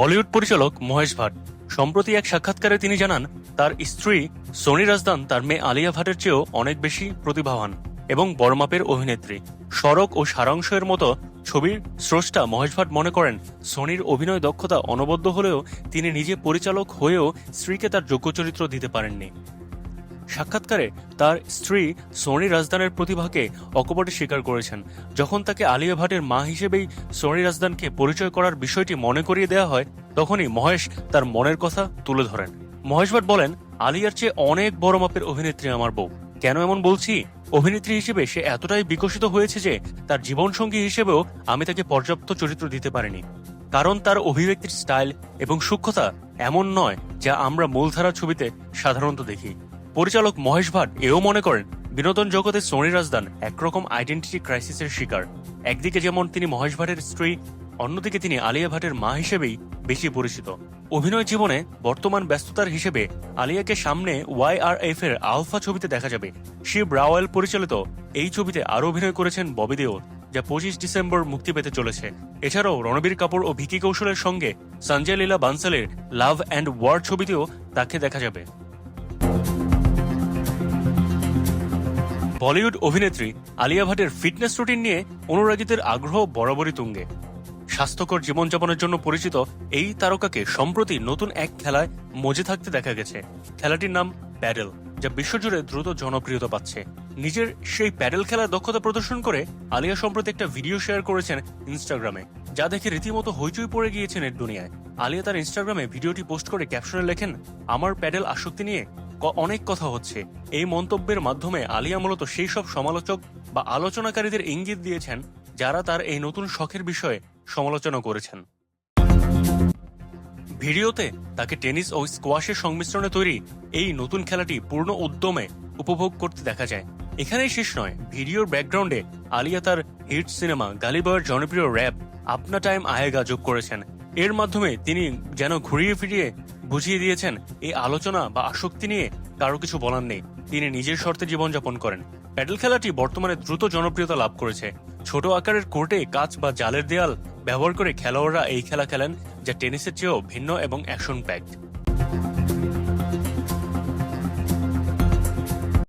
বলিউড পরিচালক মহেশ ভাট। সম্প্রতি এক সাক্ষাৎকারে তিনি জানান, তার স্ত্রী সোনি রাজদান তার মেয়ে আলিয়া ভাটের চেয়েও অনেক বেশি প্রতিভাবান এবং বড়মাপের অভিনেত্রী। সড়ক ও সারাংশের মতো ছবির স্রষ্টা মহেশ ভাট মনে করেন, সোনির অভিনয় দক্ষতা অনবদ্য হলেও তিনি নিজে পরিচালক হয়েও স্ত্রীকে তার যোগ্য চরিত্র দিতে পারেননি। সাক্ষাৎকারে তার স্ত্রী সোনি রাজদানের প্রতিভাকে অকপটে স্বীকার করেছেন। যখন তাকে আলিয়া ভাটের মা হিসেবেই সোনি রাজদানকে পরিচয় করার বিষয়টি মনে করিয়ে দেওয়া হয়, তখনই মহেশ তার মনের কথা তুলে ধরেন। মহেশ ভাট বলেন, আলিয়ার চেয়ে অনেক বড় মাপের অভিনেত্রী আমার বউ। কেন এমন বলছি? অভিনেত্রী হিসেবে সে এতটাই বিকশিত হয়েছে যে, তার জীবনসঙ্গী হিসেবেও আমি তাকে পর্যাপ্ত চরিত্র দিতে পারিনি। কারণ তার অভিব্যক্তির স্টাইল এবং সূক্ষ্মতা এমন নয় যা আমরা মূলধারা ছবিতে সাধারণত দেখি। পরিচালক মহেশ ভাট এও মনে করেন, বিনোদন জগতে সোনি রাজদান একরকম আইডেন্টিটি ক্রাইসিসের শিকার। একদিকে যেমন তিনি মহেশ ভাটের স্ত্রী, অন্যদিকে তিনি আলিয়া ভাটের মা হিসেবেই বেশি পরিচিত। অভিনয় জীবনে বর্তমান ব্যস্ততার হিসেবে আলিয়াকে সামনে ওয়াই আর এফ এর আলফা ছবিতে দেখা যাবে। শিব রাওয়াল পরিচালিত এই ছবিতে আরও অভিনয় করেছেন ববি দেওল, যা পঁচিশ ডিসেম্বর মুক্তি পেতে চলেছে। এছাড়াও রণবীর কাপুর ও ভিকি কৌশলের সঙ্গে সঞ্জয় লীলা বানসালের লাভ অ্যান্ড ওয়ার ছবিতেও তাকে দেখা যাবে। বলিউড অভিনেত্রী আলিয়া ভাটের ফিটনেস রুটিন নিয়ে অনুরাগীদের আগ্রহ বরাবরই তুঙ্গে। স্বাস্থ্যকর জীবনযাপনের জন্য পরিচিত এই তারকাকে সম্প্রতি নতুন এক খেলায় মজে থাকতে দেখা গেছে। খেলাটির নাম প্যাডেল, যা বিশ্বজুড়ে দ্রুত জনপ্রিয়তা পাচ্ছে। নিজের সেই প্যাডেল খেলার দক্ষতা প্রদর্শন করে আলিয়া সম্প্রতি একটা ভিডিও শেয়ার করেছেন ইনস্টাগ্রামে, যা দেখে রীতিমতো হইচই পড়ে গিয়েছে নেট দুনিয়ায়। আলিয়া তার ইনস্টাগ্রামে ভিডিওটি পোস্ট করে ক্যাপশনে লেখেন, আমার প্যাডেল আসক্তি নিয়ে অনেক কথা হচ্ছে। এই মন্তব্যের মাধ্যমে আলিয়া মূলত সেই সব সমালোচক বা আলোচনাকারীদের ইঙ্গিত দিয়েছেন, যারা তার এই নতুন শখের বিষয়ে সমালোচনা করেছেন। ভিডিওতে তাকে টেনিস ও স্কোয়াশের সংমিশ্রণে তৈরি এই নতুন খেলাটি পূর্ণ উদ্যমে উপভোগ করতে দেখা যায়। এখানেই শেষ নয়, ভিডিওর ব্যাকগ্রাউন্ডে আলিয়া তার হিট সিনেমা গালিবয়ের জনপ্রিয় র্যাপ আপনা টাইম আয়েগা যোগ করেছেন। এর মাধ্যমে তিনি যেন ঘুরিয়ে ফিরিয়ে বুঝিয়ে দিয়েছেন, এই আলোচনা বা আসক্তি নিয়ে কারও কিছু বলার নেই। তিনি নিজের শর্তে জীবনযাপন করেন। প্যাডেল খেলাটি বর্তমানে দ্রুত জনপ্রিয়তা লাভ করেছে। ছোট আকারের কোর্টে কাচ বা জালের দেয়াল ব্যবহার করে খেলোয়াড়রা এই খেলা খেলেন, যা টেনিসের চেয়েও ভিন্ন এবং অ্যাকশন প্যাকড